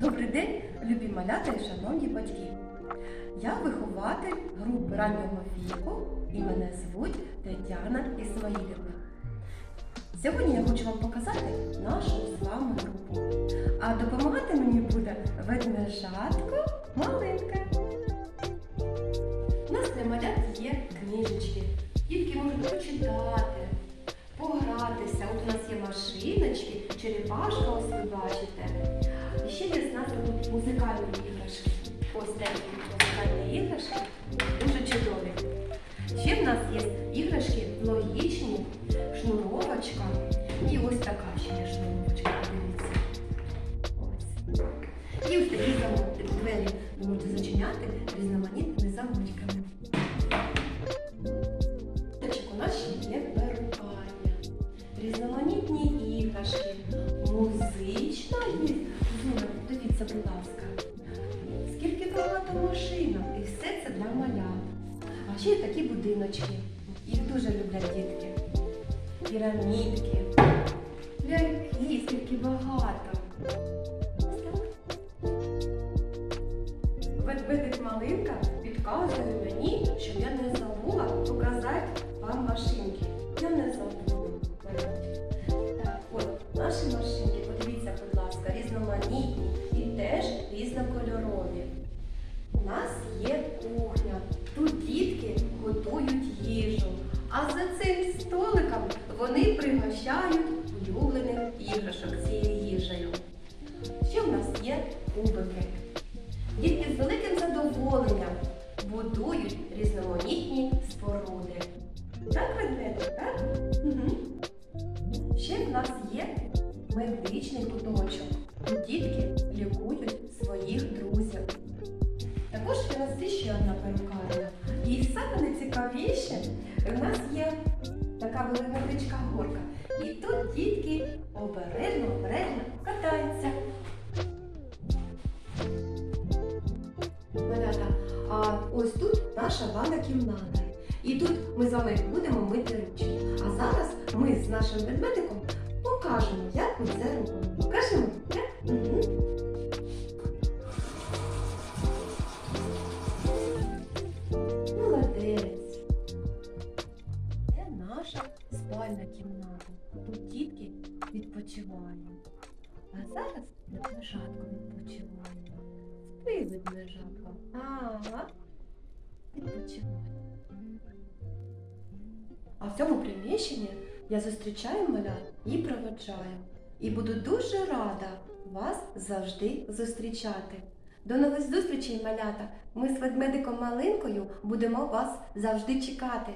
Добрий день, любі малята і шановні батьки. Я вихователь групи раннього віку і мене звуть Тетяна Ісмаїлівна. Сьогодні я хочу вам показати нашу з вами групу. А допомагати мені буде ведмежатко маленьке. У нас для малят є книжечки. Дітки можуть почитати, погратися. От у нас є машиночки, черепашка, ось ви бачите. Є з нас музикальні іграшки. Ось такі музикальні іграшки, дуже чудові. Ще в нас є іграшки логічні, шнуровочка. І ось така ще є шнуровочка, подивіться. Ось. І ось такі замок, двері ви можете зачиняти різноманітними замочками. У нас ще є перукання, різноманітні іграшки, музична є. Зуля, дивіться, будь ласка. Скільки багато машинок, і все це для малят. А ще є такі будиночки. Їх дуже люблять дітки. Пірамідки. Ляльки, скільки багато. Ведмедик малинка підказує мені, щоб я не столиком вони пригощають улюблених іграшок цією їжею. Ще в нас є кубики. Дітки з великим задоволенням будують різноманітні споруди. Так, ведмедик, так? Угу. Ще в нас є медичний куточок. Дітки лікують своїх друзів. Також в нас є ще одна перукарня. І саме найцікавіше, в нас є така велика горка. І тут дітки обережно, обережно катаються. Малята, а ось тут наша ванна кімната. І тут ми з вами будемо мити ручки. А зараз ми з нашим ведмедиком покажемо, як ми це робимо. Кімната. Тут дітки відпочивають. А зараз ведмежатко відпочиває. Спи, ведмежатко. Ага. Відпочивай. А в цьому приміщенні я зустрічаю малят і проводжаю. І буду дуже рада вас завжди зустрічати. До нових зустрічей, малята! Ми з ведмедиком Малинкою будемо вас завжди чекати.